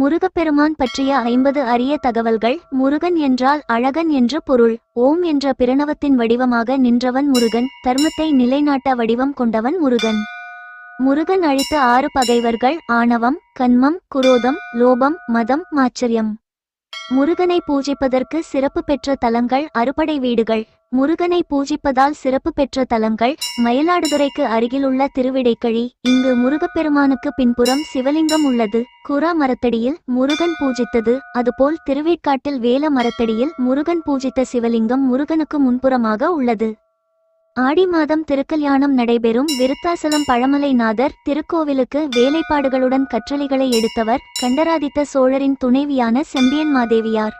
முருகப்பெருமான் பற்றிய ஐம்பது அரிய தகவல்கள் முருகன் என்றால் அழகன் என்று பொருள். ஓம் என்ற பிரணவத்தின் வடிவமாக நின்றவன் முருகன் தர்மத்தை நிலைநாட்ட வடிவம் கொண்டவன் முருகன். முருகன் அழித்த ஆறு பகைவர்கள் ஆணவம் கண்மம் குரோதம் லோபம் மதம் மாச்சரியம். முருகனை பூஜிப்பதற்கு சிறப்பு பெற்ற தலங்கள் அறுபடை வீடுகள். முருகனை பூஜிப்பதால் சிறப்பு பெற்ற தலங்கள் மயிலாடுதுறைக்கு அருகிலுள்ள திருவிடைக்கழி. இங்கு முருகப்பெருமானுக்கு பின்புறம் சிவலிங்கம் உள்ளது. குரா மரத்தடியில் முருகன் பூஜித்தது. அதுபோல் திருவேட்காட்டில் வேல மரத்தடியில் முருகன் பூஜித்த சிவலிங்கம் முருகனுக்கு முன்புறமாக உள்ளது. ஆடி மாதம் திருக்கல்யாணம் நடைபெறும் விருத்தாசலம் பழமலைநாதர் திருக்கோவிலுக்கு வேலைப்பாடுகளுடன் கற்றளிகளை எடுத்தவர் கண்டராதித்த சோழரின் துணைவியான செம்பியன் மாதேவியார்.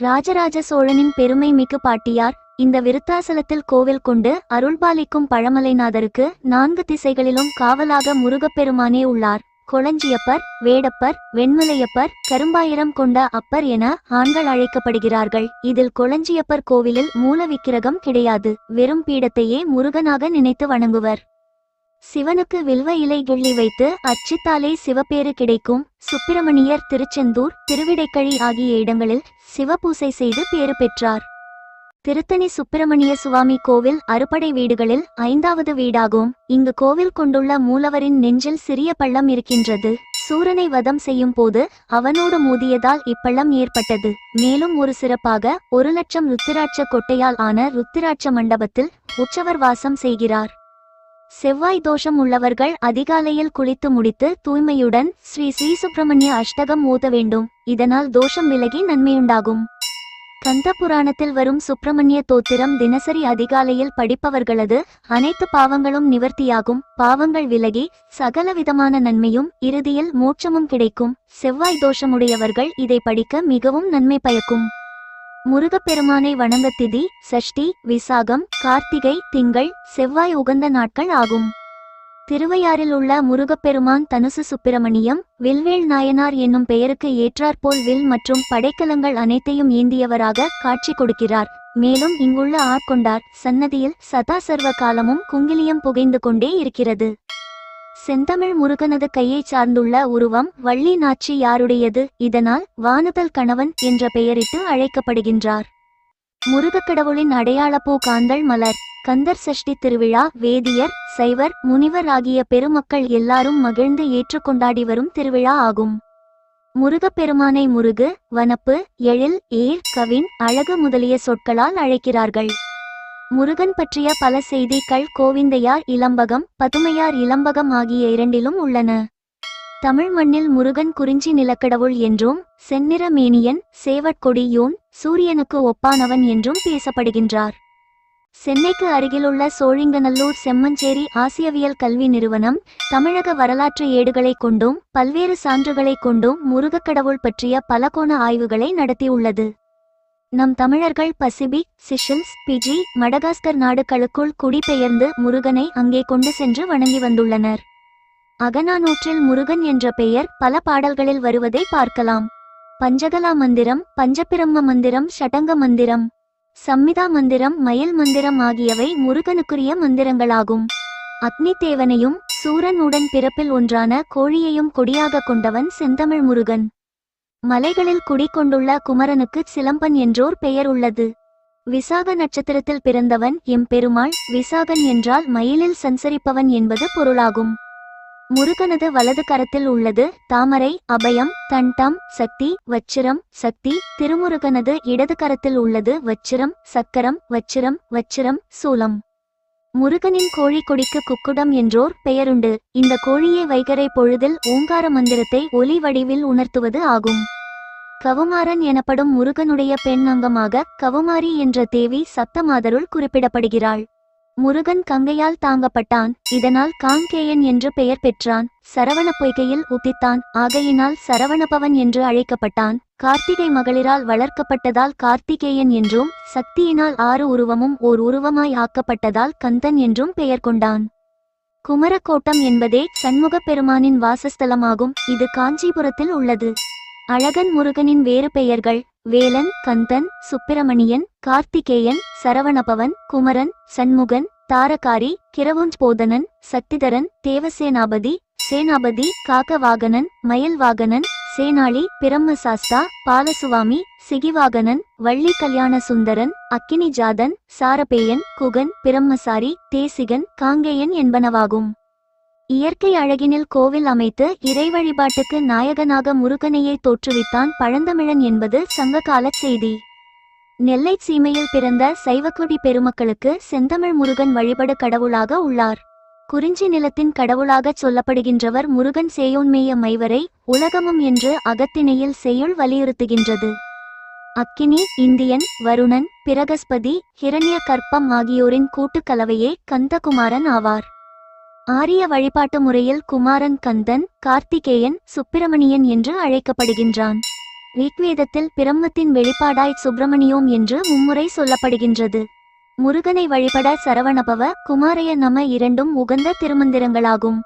ராஜராஜ சோழனின் பெருமை மிகு பாட்டியார் இந்த விருத்தாசலத்தில் கோவில் கொண்டு அருள்பாலிக்கும் பழமலைநாதருக்கு நான்கு திசைகளிலும் காவலாக முருகப்பெருமானே உள்ளார். கொளஞ்சியப்பர் வேடப்பர் வெண்மலையப்பர் கரும்பாயிரம் கொண்ட அப்பர் என ஆண்கள் அழைக்கப்படுகிறார்கள். இதில் கொளஞ்சியப்பர் கோவிலில் மூல விக்கிரகம் கிடையாது. வெறும் பீடத்தையே முருகனாக நினைத்து வணங்குவர். சிவனுக்கு வில்வ இலை கிள்ளி வைத்து அச்சித்தாலே சிவப்பேறு கிடைக்கும். சுப்பிரமணியர் திருச்செந்தூர் திருவிடைக்கழி ஆகிய இடங்களில் சிவபூசை செய்து பேறு பெற்றார். திருத்தணி சுப்பிரமணிய சுவாமி கோவில் அறுபடை வீடுகளில் ஐந்தாவது வீடாகும். இங்கு கோவில் கொண்டுள்ள மூலவரின் நெஞ்சில் சிறிய பள்ளம் இருக்கின்றது. சூரனை வதம் செய்யும் போது அவனோடு மோதியதால் இப்பள்ளம் ஏற்பட்டது. மேலும் ஒரு சிறப்பாக ஒரு லட்சம் ருத்திராட்ச கொட்டையால் ஆன ருத்திராட்ச மண்டபத்தில் உற்சவர் வாசம் செய்கிறார். செவ்வாய் தோஷம் உள்ளவர்கள் அதிகாலையில் குளித்து முடித்து தூய்மையுடன் ஸ்ரீ ஸ்ரீ சுப்பிரமணிய அஷ்டகம் ஊத வேண்டும். இதனால் தோஷம் விலகி நன்மையுண்டாகும். கந்த புராணத்தில் வரும் சுப்பிரமணிய தோத்திரம் தினசரி அதிகாலையில் படிப்பவர்களது அனைத்து பாவங்களும் நிவர்த்தியாகும். பாவங்கள் விலகி சகல விதமான நன்மையும் இறுதியில் மோட்சமும் கிடைக்கும். செவ்வாய் தோஷமுடையவர்கள் இதை படிக்க மிகவும் நன்மை பயக்கும். முருகப்பெருமானை வணங்க திதி சஷ்டி விசாகம் கார்த்திகை திங்கள் செவ்வாய் உகந்த நாட்கள் ஆகும். திருவையாறில் உள்ள முருகப்பெருமான் தனுசு சுப்பிரமணியம் வில்வேல் நாயனார் என்னும் பெயருக்கு ஏற்றாற்போல் வில் மற்றும் படைக்கலங்கள் அனைத்தையும் ஏந்தியவராக காட்சி கொடுக்கிறார். மேலும் இங்குள்ள ஆட்கொண்டார் சன்னதியில் சதா சர்வ காலமும் குங்கிலியம் புகைந்து கொண்டே இருக்கிறது. செந்தமிழ் முருகனது கையைச் சார்ந்துள்ள உருவம் வள்ளி நாச்சி யாருடையது? இதனால் வானுதல் கணவன் என்ற பெயரிட்டு அழைக்கப்படுகின்றார். முருகக்கடவுளின் அடையாளப்பூ காந்தல் மலர். கந்தர் சஷ்டி திருவிழா வேதியர் சைவர் முனிவர் ஆகிய பெருமக்கள் எல்லாரும் மகிழ்ந்து ஏற்றுக்கொண்டாடி வரும் திருவிழா ஆகும். முருகப்பெருமானை முருகு வனப்பு எழில் ஏர் கவின் அழகு முதலிய சொற்களால் அழைக்கிறார்கள். முருகன் பற்றிய பல செய்திகள் கோவிந்தையார் இளம்பகம் பதுமையார் இளம்பகம் ஆகிய இரண்டிலும் உள்ளன. தமிழ் மண்ணில் முருகன் குறிஞ்சி நிலக்கடவுள் என்றும் செந்நிற மேனியன் சேவற்கொடியோன் சூரியனுக்கு ஒப்பானவன் என்றும் பேசப்படுகின்றார். சென்னைக்கு அருகிலுள்ள சோழிங்கநல்லூர் செம்மஞ்சேரி ஆசியவியல் கல்வி நிறுவனம் தமிழக வரலாற்று ஏடுகளை கொண்டும் பல்வேறு சான்றுகளை கொண்டும் முருகக்கடவுள் பற்றிய பலகோண ஆய்வுகளை நடத்தியுள்ளது. நம் தமிழர்கள் பசிபிக் சிஷல்ஸ் பிஜி மடகாஸ்கர் நாடுகளுக்குள் குடிபெயர்ந்து முருகனை அங்கே கொண்டு சென்று வணங்கி வந்துள்ளனர். அகநானூற்றில் முருகன் என்ற பெயர் பல பாடல்களில் வருவதை பார்க்கலாம். பஞ்சகலா மந்திரம் பஞ்சபிரம்ம மந்திரம் ஷடங்க மந்திரம் சம்மிதா மந்திரம் மயில் மந்திரம் ஆகியவை முருகனுக்குரிய மந்திரங்களாகும். அக்னி தேவனையும் சூரன் உடன் பிறப்பில் ஒன்றான கோழியையும் கொடியாக கொண்டவன் செந்தமிழ் முருகன். மலைகளில் குடிகொண்டுள்ள குமரனுக்கு சிலம்பன் என்றோர் பெயர் உள்ளது. விசாக நட்சத்திரத்தில் பிறந்தவன் எம்பெருமாள் விசாகன் என்றால் மயிலில் சஞ்சரிப்பவன் என்பது பொருளாகும். முருகனது வலது கரத்தில் உள்ளது. தாமரை அபயம் தண்டம் சக்தி வச்சிரம் சக்தி. திருமுருகனது இடது கரத்தில் உள்ளது. வச்சிரம் சக்கரம் வச்சிரம் வச்சிரம் சூலம். முருகனின் கோழி கொடிக்கு குக்குடம் என்றோர் பெயருண்டு. இந்த கோழியை வைகரை பொழுதில் ஓங்கார மந்திரத்தை ஒலி வடிவில் உணர்த்துவது ஆகும். கவுமாரன் எனப்படும் முருகனுடைய பெண் அங்கமாக கவுமாரி என்ற தேவி சத்தமாதருள் குறிப்பிடப்படுகிறாள். முருகன் கங்கையால் தாங்கப்பட்டான். இதனால் காங்கேயன் என்று பெயர் பெற்றான். சரவண பொய்கையில் உதித்தான். ஆகையினால் சரவணபவன் என்று அழைக்கப்பட்டான். கார்த்திகை மகளிரால் வளர்க்கப்பட்டதால் கார்த்திகேயன் என்றும் சக்தியினால் ஆறு உருவமும் ஓர் உருவமாய் ஆக்கப்பட்டதால் கந்தன் என்றும் பெயர் கொண்டான். குமரக்கோட்டம் என்பதே சண்முகப் பெருமானின் வாசஸ்தலமாகும். இது காஞ்சிபுரத்தில் உள்ளது. அழகன் முருகனின் வேறு பெயர்கள் வேலன் கந்தன் சுப்பிரமணியன் கார்த்திகேயன் சரவணபவன் குமரன் சண்முகன் தாரகாரி கிரவுஞ்ச் சக்திதரன் தேவசேனாபதி சேனாபதி காகவாகனன் மயல்வாகனன் சேனாளி பிரம்மசாஸ்தா பாலசுவாமி சிகிவாகனன் வள்ளி கல்யாண சுந்தரன் அக்கினி ஜாதன் சாரபேயன் குகன் பிரம்மசாரி தேசிகன் காங்கேயன் என்பனவாகும். இயற்கை அழகினில் கோவில் அமைத்து இறை வழிபாட்டுக்கு நாயகனாக முருகனையை தோற்றுவித்தான் பழந்தமிழன் என்பது சங்ககாலச் செய்தி. நெல்லை சீமையில் பிறந்த சைவக்குடி பெருமக்களுக்கு செந்தமிழ் முருகன் வழிபடு கடவுளாக உள்ளார். குறிஞ்சி நிலத்தின் கடவுளாகச் சொல்லப்படுகின்றவர் முருகன் சேயோன்மேய மைவரை உலகமும் என்று அகத்திணையில் செய்யுள் வலியுறுத்துகின்றது. அக்கினி இந்தியன் வருணன் பிரகஸ்பதி ஹிரண்ய கற்பம் ஆகியோரின் கூட்டுக்கலவையே கந்தகுமாரன் ஆவார். ஆரிய வழிபாட்டு முறையில் குமாரன் கந்தன் கார்த்திகேயன் சுப்பிரமணியன் என்று அழைக்கப்படுகின்றான். ரிக்வேதத்தில் பிரம்மத்தின் வெளிப்பாடாய் சுப்பிரமணியோம் என்று மும்முறை சொல்லப்படுகின்றது. முருகனை வழிபட சரவணபவ குமாரைய நம இரண்டும் உகந்த திருமந்திரங்களாகும்.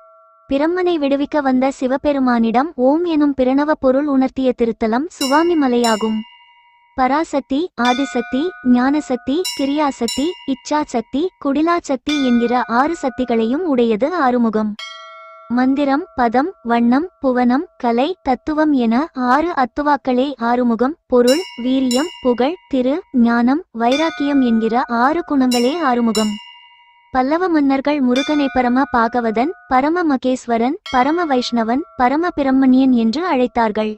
பிரம்மனை விடுவிக்க வந்த சிவபெருமானிடம் ஓம் எனும் பிரணவ பொருள் உணர்த்திய திருத்தலம் சுவாமி மலையாகும் பராசக்தி ஆதிசக்தி ஞானசக்தி கிரியாசக்தி இச்சாசக்தி குடிலாசக்தி என்கிற ஆறு சக்திகளையும் உடையது ஆறுமுகம். மந்திரம் பதம் வண்ணம் புவனம் கலை தத்துவம் என ஆறு அத்துவாக்களே ஆறுமுகம் பொருள் வீரியம் புகழ் திரு ஞானம் வைராக்கியம் என்கிற ஆறு குணங்களே ஆறுமுகம். பல்லவ மன்னர்கள் முருகனை பரம பாகவதன் பரம மகேஸ்வரன் பரம வைஷ்ணவன் பரம பிரம்மணியன் என்று அழைத்தார்கள்.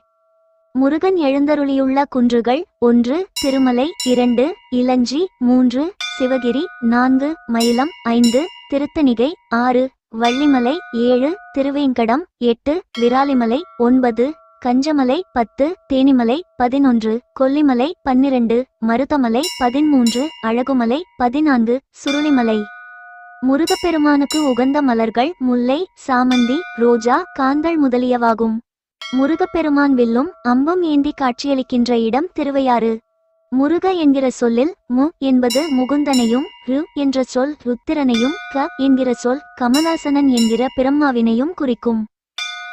முருகன் எழுந்தருளியுள்ள குன்றுகள் ஒன்று திருமலை இரண்டு இளஞ்சி மூன்று சிவகிரி நான்கு மயிலம் ஐந்து திருத்தணிகை ஆறு வள்ளிமலை ஏழு திருவேங்கடம் எட்டு விராலிமலை ஒன்பது கஞ்சமலை பத்து தேனிமலை பதினொன்று கொல்லிமலை பன்னிரண்டு மருதமலை பதிமூன்று அழகுமலை பதினான்கு சுருளிமலை. முருகப்பெருமானுக்கு உகந்த மலர்கள் முல்லை சாமந்தி ரோஜா காந்தள் முதலியவாகும். முருகப்பெருமான் வில்லும் அம்பும் ஏந்தி காட்சியளிக்கின்ற இடம் திருவையாறு. முருக என்கிற சொல்லில் மு என்பது முகுந்தனையும் ரு என்ற சொல் ருத்திரனையும் க என்கிற சொல் கமலாசனன் என்கிற பிரம்மாவினையும் குறிக்கும்.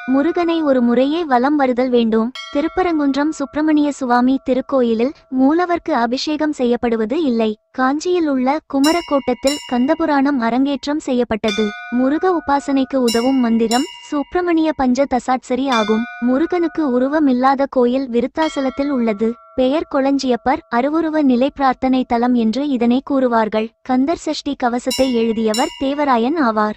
முருகனை ஒரு முறையே வலம் வருதல் வேண்டும். திருப்பரங்குன்றம் சுப்பிரமணிய சுவாமி திருக்கோயிலில் மூலவர்க்கு அபிஷேகம் செய்யப்படுவது இல்லை. காஞ்சியில் உள்ள குமரக்கோட்டத்தில் கந்தபுராணம் அரங்கேற்றம் செய்யப்பட்டது. முருக உபாசனைக்கு உதவும் மந்திரம் சுப்பிரமணிய பஞ்ச தசாட்சரி ஆகும். முருகனுக்கு உருவமில்லாத கோயில் விருத்தாசலத்தில் உள்ளது. பெயர் கொளஞ்சியப்பர் அருவுருவ நிலை பிரார்த்தனை தலம் என்று இதனை கூறுவார்கள். கந்தர் சஷ்டி கவசத்தை எழுதியவர் தேவராயன் ஆவார்.